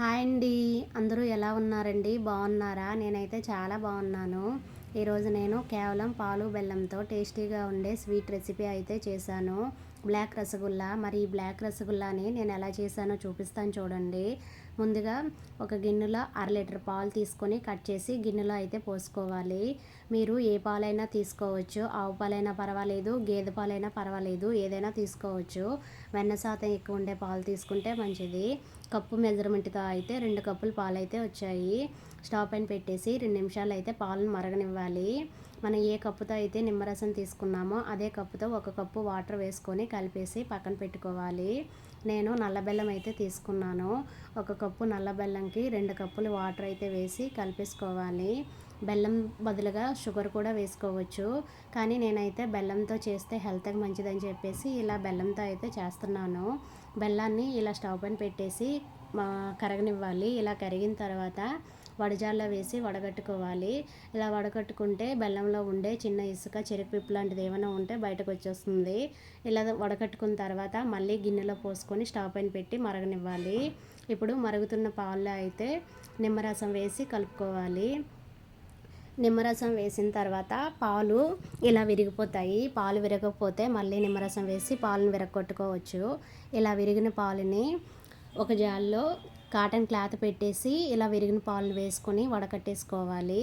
Hi అండి. అందరూ ఎలా ఉన్నారండి? బాగున్నారా? నేనైతే చాలా బాగున్నాను. ఈరోజు నేను కేవలం పాలు బెల్లంతో టేస్టీగా ఉండే స్వీట్ రెసిపీ అయితే చేశాను. బ్లాక్ రసగుల్లా. మరి ఈ బ్లాక్ రసగుల్లాని నేను ఎలా చేశానో చూపిస్తాను చూడండి. ముందుగా ఒక గిన్నెలో అర లీటర్ పాలు తీసుకొని కట్ చేసి గిన్నెలో అయితే పోసుకోవాలి. మీరు ఏ పాలైనా తీసుకోవచ్చు. ఆవు పాలైనా పర్వాలేదు గేదె పాలైనా పర్వాలేదు ఏదైనా తీసుకోవచ్చు. వెన్న శాతం ఎక్కువ ఉండే పాలు తీసుకుంటే మంచిది. కప్పు మెజర్మెంట్తో అయితే రెండు కప్పులు పాలు అయితే వచ్చాయి. స్టవ్ పైన పెట్టేసి రెండు నిమిషాలు అయితే పాలను మరగనివ్వాలి. మనం ఏ కప్పుతో అయితే నిమ్మరసం తీసుకున్నామో అదే కప్పుతో ఒక కప్పు వాటర్ వేసుకొని కలిపేసి పక్కన పెట్టుకోవాలి. నేను నల్ల బెల్లం అయితే తీసుకున్నాను. ఒక కప్పు నల్ల బెల్లంకి రెండు కప్పులు వాటర్ అయితే వేసి కలిపేసుకోవాలి. బెల్లం బదులుగా షుగర్ కూడా వేసుకోవచ్చు. కానీ నేనైతే బెల్లంతో చేస్తే హెల్త్కి మంచిదని చెప్పేసి ఇలా బెల్లంతో అయితే చేస్తున్నాను. బెల్లాన్ని ఇలా స్టవ్ పైన పెట్టేసి కరగనివ్వాలి. ఇలా కరిగిన తర్వాత వడజాల్లో వేసి వడగట్టుకోవాలి. ఇలా వడగట్టుకుంటే బెల్లంలో ఉండే చిన్న ఇసుక చెరుకు పిప్పు లాంటిది ఏమైనా ఉంటే బయటకు వచ్చేస్తుంది. ఇలా వడగట్టుకున్న తర్వాత మళ్ళీ గిన్నెలో పోసుకొని స్టవ్ పైన పెట్టి మరగనివ్వాలి. ఇప్పుడు మరుగుతున్న పాల్లో అయితే నిమ్మరసం వేసి కలుపుకోవాలి. నిమ్మరసం వేసిన తర్వాత పాలు ఇలా విరిగిపోతాయి. పాలు విరగకపోతే మళ్ళీ నిమ్మరసం వేసి పాలను విరగొట్టుకోవచ్చు. ఇలా విరిగిన పాలని ఒక జాల్లో కాటన్ క్లాత్ పెట్టేసి ఇలా విరిగిన పాలు వేసుకొని వడకట్టేసుకోవాలి.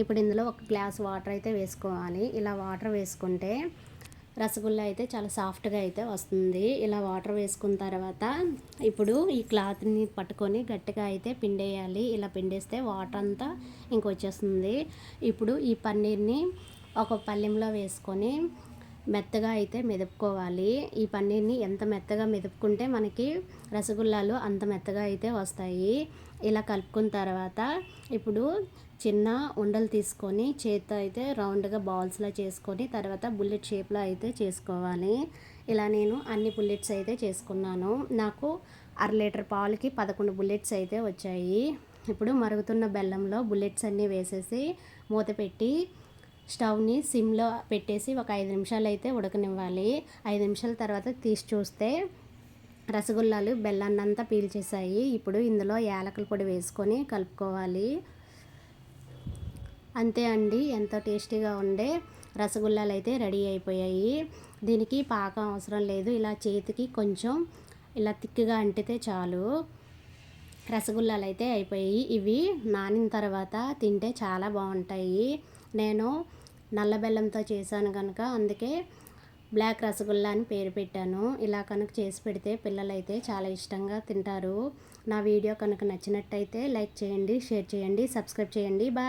ఇప్పుడు ఇందులో ఒక గ్లాస్ వాటర్ అయితే వేసుకోవాలి. ఇలా వాటర్ వేసుకుంటే రసగుల్లా అయితే చాలా సాఫ్ట్గా అయితే వస్తుంది. ఇలా వాటర్ వేసుకున్న తర్వాత ఇప్పుడు ఈ క్లాత్ని పట్టుకొని గట్టిగా అయితే పిండేయాలి. ఇలా పిండేస్తే వాటర్ అంతా ఇంకొచ్చేస్తుంది. ఇప్పుడు ఈ పన్నీర్ని ఒక పల్లెంలో వేసుకొని మెత్తగా అయితే మెదుపుకోవాలి. ఈ పన్నీర్ని ఎంత మెత్తగా మెదుపుకుంటే మనకి రసగుల్లాలు అంత మెత్తగా అయితే వస్తాయి. ఇలా కలుపుకున్న తర్వాత ఇప్పుడు చిన్న ఉండలు తీసుకొని చేత్తో అయితే రౌండ్గా బాల్స్లో చేసుకొని తర్వాత బుల్లెట్ షేప్లో అయితే చేసుకోవాలి. ఇలా నేను అన్ని బుల్లెట్స్ అయితే చేసుకున్నాను. నాకు అర లీటర్ పాలకి పదకొండు బుల్లెట్స్ అయితే వచ్చాయి. ఇప్పుడు మరుగుతున్న బెల్లంలో బుల్లెట్స్ అన్నీ వేసేసి మూత పెట్టి స్టవ్ని సిమ్లో పెట్టేసి ఒక ఐదు నిమిషాలు అయితే ఉడకనివ్వాలి. ఐదు నిమిషాల తర్వాత తీసి చూస్తే రసగుల్లాలు బెల్లాన్నంతా పీల్చేసాయి ఇప్పుడు ఇందులో యాలకుల పొడి వేసుకొని కలుపుకోవాలి. అంతే అండి. ఎంతో టేస్టీగా ఉండే రసగుల్లాలు అయితే రెడీ అయిపోయాయి. దీనికి పాకం అవసరం లేదు. ఇలా చేతికి కొంచెం ఇలా తిక్కుగా అంటితే చాలు. రసగుల్లాలు అయితే అయిపోయాయి. ఇవి నానిన తర్వాత తింటే చాలా బాగుంటాయి. నేను నల్ల బెల్లంతో చేశాను కనుక అందుకే బ్లాక్ రసగుల్లా అని పేరు పెట్టాను. ఇలా కనుక చేసి పెడితే పిల్లలైతే చాలా ఇష్టంగా తింటారు. నా వీడియో కనుక నచ్చినట్టయితే లైక్ చేయండి షేర్ చేయండి సబ్స్క్రైబ్ చేయండి. బాయ్.